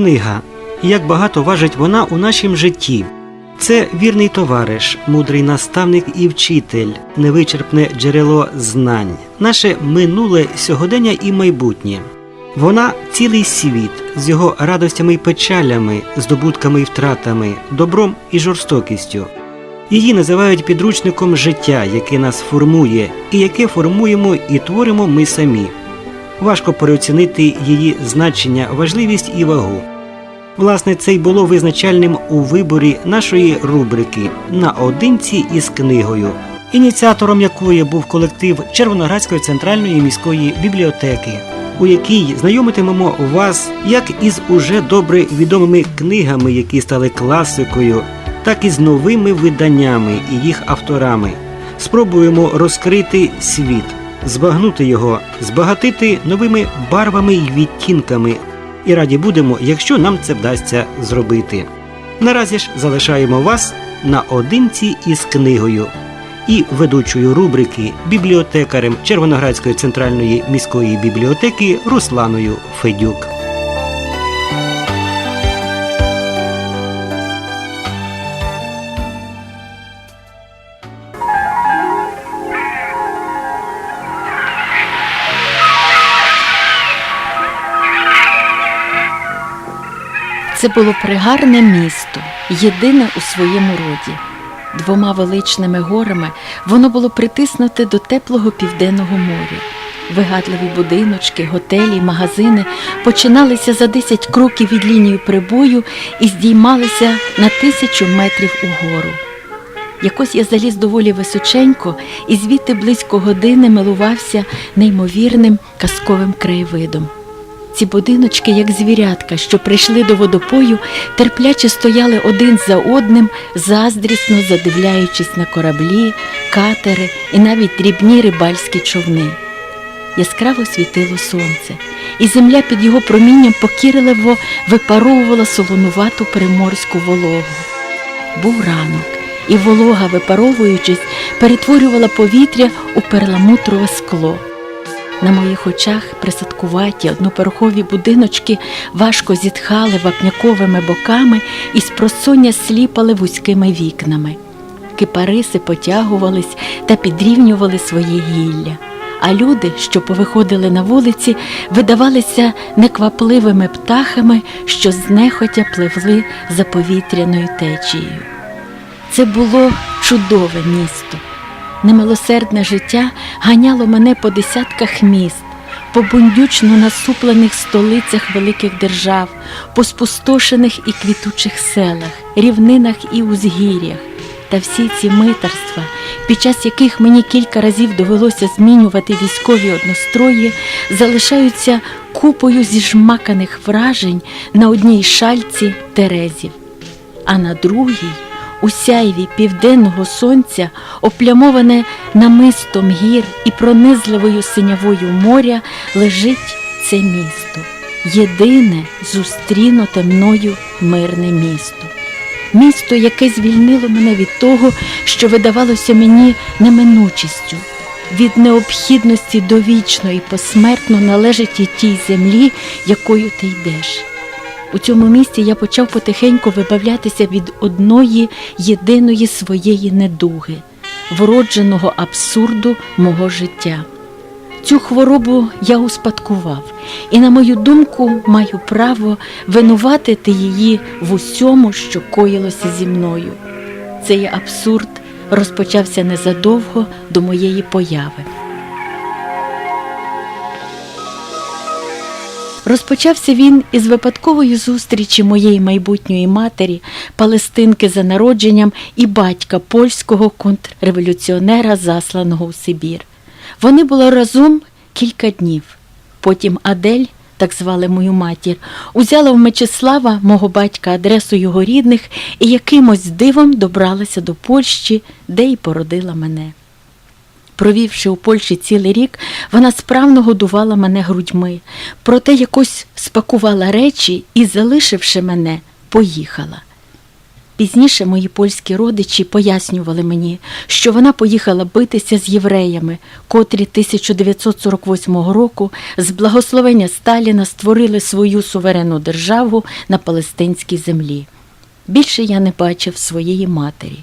книга. Як багато важить вона у нашім житті. Це вірний товариш, мудрий наставник і вчитель, невичерпне джерело знань, наше минуле сьогодення і майбутнє. Вона цілий світ з його радостями і печалями, здобутками і втратами, добром і жорстокістю. Її називають підручником життя, яке нас формує, і яке формуємо і творимо ми самі. Важко переоцінити її значення, важливість і вагу. Власне, це й було визначальним у виборі нашої рубрики наодинці із книгою, ініціатором якої був колектив Червоноградської центральної міської бібліотеки, у якій знайомитимемо вас як із уже добре відомими книгами, які стали класикою, так і з новими виданнями і їх авторами. Спробуємо розкрити світ, збагнути його, збагатити новими барвами й відтінками. І раді будемо, якщо нам це вдасться зробити. Наразі ж залишаємо вас наодинці із книгою і ведучою рубрики бібліотекарем Червоноградської центральної міської бібліотеки Русланою Федюк. Це було пригарне місто, єдине у своєму роді. Двома величними горами воно було притиснуте до теплого південного моря. Вигадливі будиночки, готелі, магазини починалися за 10 кроків від лінії прибою і здіймалися на тисячу метрів угору. Якось я заліз доволі височенько і звідти близько години милувався неймовірним казковим краєвидом. Ці будиночки, як звірятка, що прийшли до водопою, терпляче стояли один за одним, заздрісно задивляючись на кораблі, катери і навіть дрібні рибальські човни. Яскраво світило сонце, і земля під його промінням покірливо випаровувала солонувату приморську вологу. Був ранок, і волога, випаровуючись, перетворювала повітря у перламутрове скло. На моїх очах присадкуваті одноперхові будиночки важко зітхали вапняковими боками і спросоння сліпали вузькими вікнами. Кипариси потягувались та підрівнювали своє гілля, а люди, що повиходили на вулиці, видавалися неквапливими птахами, що знехотя пливли за повітряною течією. Це було чудове місто. Немилосердне життя ганяло мене по десятках міст, по бундючно насуплених столицях великих держав, по спустошених і квітучих селах, рівнинах і узгір'ях. Та всі ці митарства, під час яких мені кілька разів довелося змінювати військові однострої, залишаються купою зіжмаканих вражень на одній шальці терезів, а на другій у сяйві південного сонця, оплямоване намистом гір і пронизливою синявою моря, лежить це місто, єдине зустрінуте мною мирне місто. Місто, яке звільнило мене від того, що видавалося мені неминучістю, від необхідності довічно і посмертно належить і тій землі, якою ти йдеш. У цьому місці я почав потихеньку вибавлятися від одної єдиної своєї недуги, вродженого абсурду мого життя. Цю хворобу я успадкував, і, на мою думку, маю право винуватити її в усьому, що коїлося зі мною. Цей абсурд розпочався незадовго до моєї появи. Розпочався він із випадкової зустрічі моєї майбутньої матері, палестинки за народженням і батька польського контрреволюціонера, засланого у Сибір. Вони були разом кілька днів. Потім Адель, так звали мою матір, узяла в Мечислава, мого батька, адресу його рідних і якимось дивом добралася до Польщі, де й породила мене. Провівши у Польщі цілий рік, вона справно годувала мене грудьми, проте якось спакувала речі і, залишивши мене, поїхала. Пізніше мої польські родичі пояснювали мені, що вона поїхала битися з євреями, котрі 1948 року з благословення Сталіна створили свою суверенну державу на палестинській землі. Більше я не бачив своєї матері.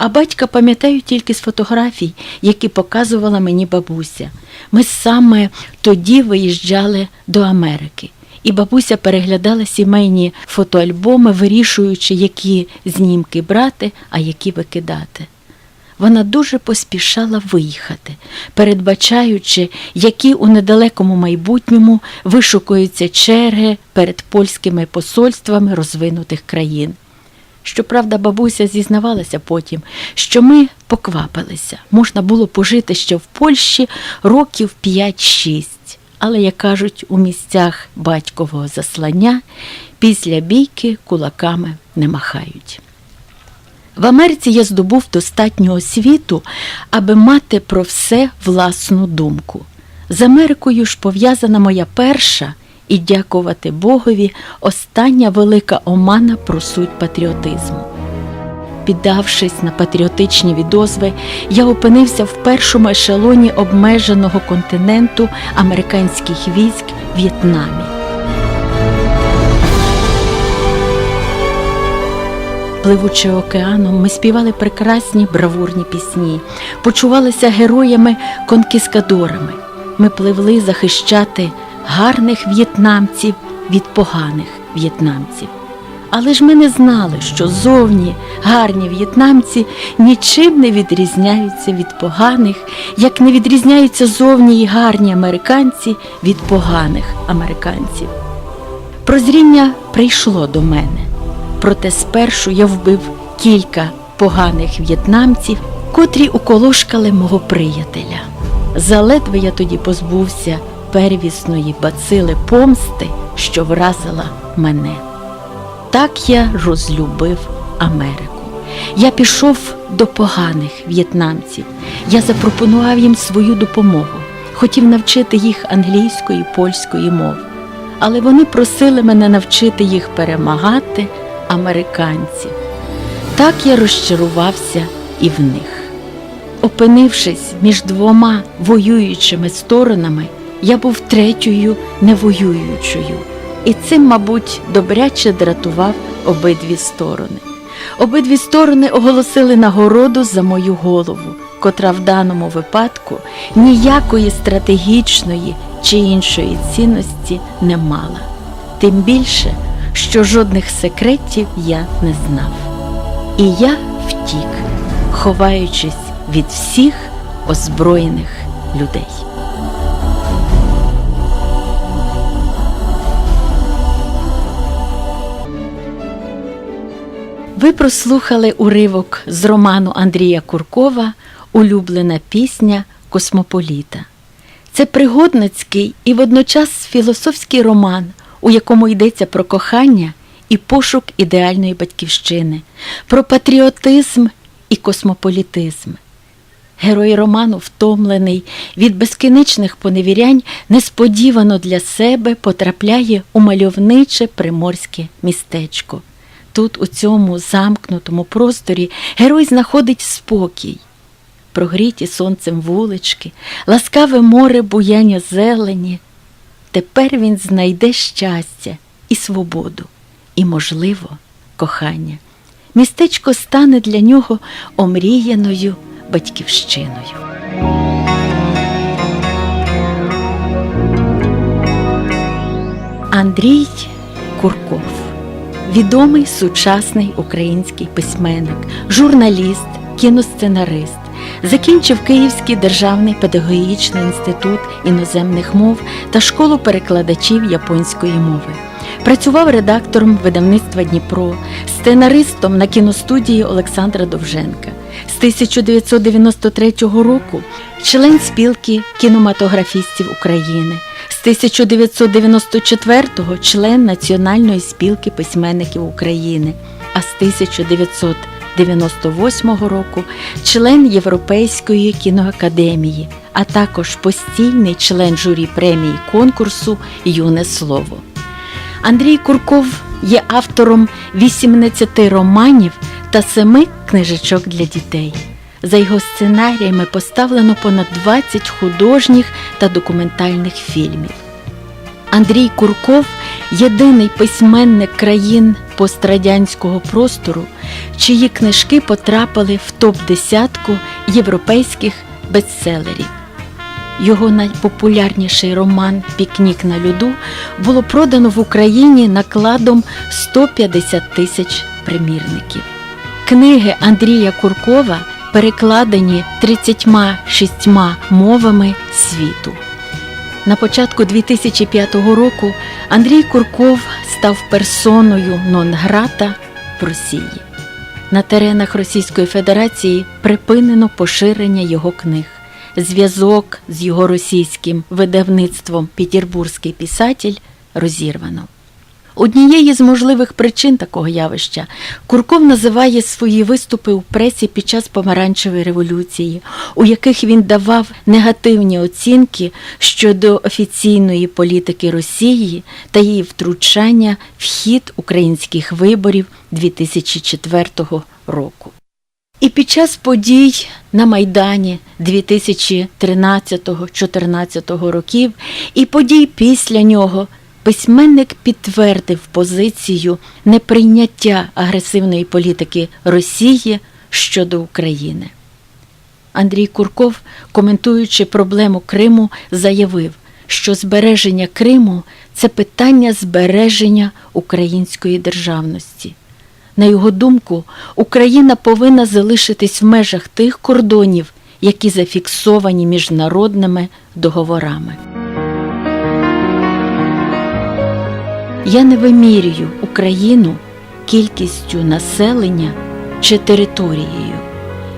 А батька пам'ятаю тільки з фотографій, які показувала мені бабуся. Ми саме тоді виїжджали до Америки. І бабуся переглядала сімейні фотоальбоми, вирішуючи, які знімки брати, а які викидати. Вона дуже поспішала виїхати, передбачаючи, які у недалекому майбутньому вишукуються черги перед польськими посольствами розвинутих країн. Щоправда, бабуся зізнавалася потім, що ми поквапилися. Можна було пожити ще в Польщі років 5-6. Але, як кажуть, у місцях батькового заслання після бійки кулаками не махають. В Америці я здобув достатньо освіту, аби мати про все власну думку. З Америкою ж пов'язана моя перша і, дякувати Богові, остання велика омана про суть патріотизму. Піддавшись на патріотичні відозви, я опинився в першому ешелоні обмеженого континенту американських військ в В'єтнамі. Пливучи океаном, ми співали прекрасні бравурні пісні, почувалися героями-конкіскадорами. Ми пливли захищати гарних в'єтнамців від поганих в'єтнамців. Але ж ми не знали, що зовні гарні в'єтнамці нічим не відрізняються від поганих, як не відрізняються зовні й гарні американці від поганих американців. Прозріння прийшло до мене, проте спершу я вбив кілька поганих в'єтнамців, котрі уколошкали мого приятеля. Заледве я тоді позбувся первісної бацили помсти, що вразила мене. Так я розлюбив Америку. Я пішов до поганих в'єтнамців. Я запропонував їм свою допомогу, хотів навчити їх англійської, польської мов. Але вони просили мене навчити їх перемагати американців. Так я розчарувався і в них. Опинившись між двома воюючими сторонами, я був третьою невоюючою. І цим, мабуть, добряче дратував обидві сторони. Обидві сторони оголосили нагороду за мою голову, котра в даному випадку ніякої стратегічної чи іншої цінності не мала. Тим більше, що жодних секретів я не знав. І я втік, ховаючись від всіх озброєних людей. Ви прослухали уривок з роману Андрія Куркова Улюблена пісня Космополіта. Це пригодницький і водночас філософський роман, у якому йдеться про кохання і пошук ідеальної батьківщини, про патріотизм і космополітизм. Герой роману, втомлений від безкінечних поневірянь, несподівано для себе потрапляє у мальовниче приморське містечко. Тут, у цьому замкнутому просторі, герой знаходить спокій. Прогріті сонцем вулички, ласкаве море буяння зелені. Тепер він знайде щастя і свободу, і, можливо, кохання. Містечко стане для нього омріяною батьківщиною. Андрій Курков відомий сучасний український письменник, журналіст, кіносценарист. Закінчив Київський державний педагогічний інститут іноземних мов та школу перекладачів японської мови. Працював редактором видавництва Дніпро, сценаристом на кіностудії Олександра Довженка. З 1993 року член спілки кінематографістів України. З 1994-го член Національної спілки письменників України, а з 1998 року член Європейської кіноакадемії, а також постійний член журі премії конкурсу Юне слово. Андрій Курков є автором 18 романів та семи книжечок для дітей. За його сценаріями поставлено понад 20 художніх та документальних фільмів. Андрій Курков єдиний письменник країн пострадянського простору, чиї книжки потрапили в топ-десятку європейських бестселерів. Його найпопулярніший роман Пікнік на льоду було продано в Україні накладом 150 тисяч примірників. Книги Андрія Куркова перекладені 36 мовами світу. На початку 2005 року Андрій Курков став персоною нон-грата в Росії. На теренах Російської Федерації припинено поширення його книг. Зв'язок з його російським видавництвом Петербурзький писатель розірвано. Однією з можливих причин такого явища Курков називає свої виступи у пресі під час помаранчевої революції, у яких він давав негативні оцінки щодо офіційної політики Росії та її втручання в хід українських виборів 2004 року. І під час подій на Майдані 2013-14 років і подій після нього письменник підтвердив позицію неприйняття агресивної політики Росії щодо України. Андрій Курков, коментуючи проблему Криму, заявив, що збереження Криму це питання збереження української державності. На його думку, Україна повинна залишитись в межах тих кордонів, які зафіксовані міжнародними договорами. Я не вимірюю Україну кількістю населення чи територією.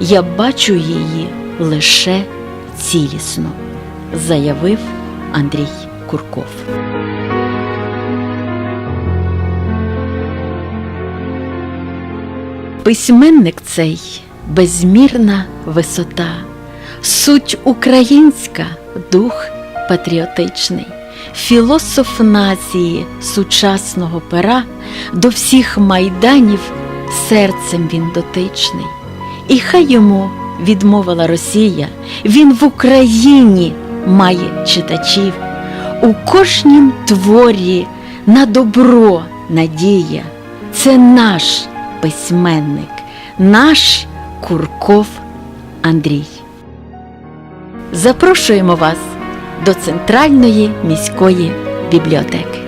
Я бачу її лише цілісно, заявив Андрій Курков. Письменник цей безмірна висота, суть українська, дух патріотичний, філософ нації сучасного пера до всіх майданів серцем він дотичний. І хай йому відмовила Росія, він в Україні має читачів, у кожнім творі на добро надія. Це наш письменник, наш Курков Андрій. Запрошуємо вас до Центральної міської бібліотеки.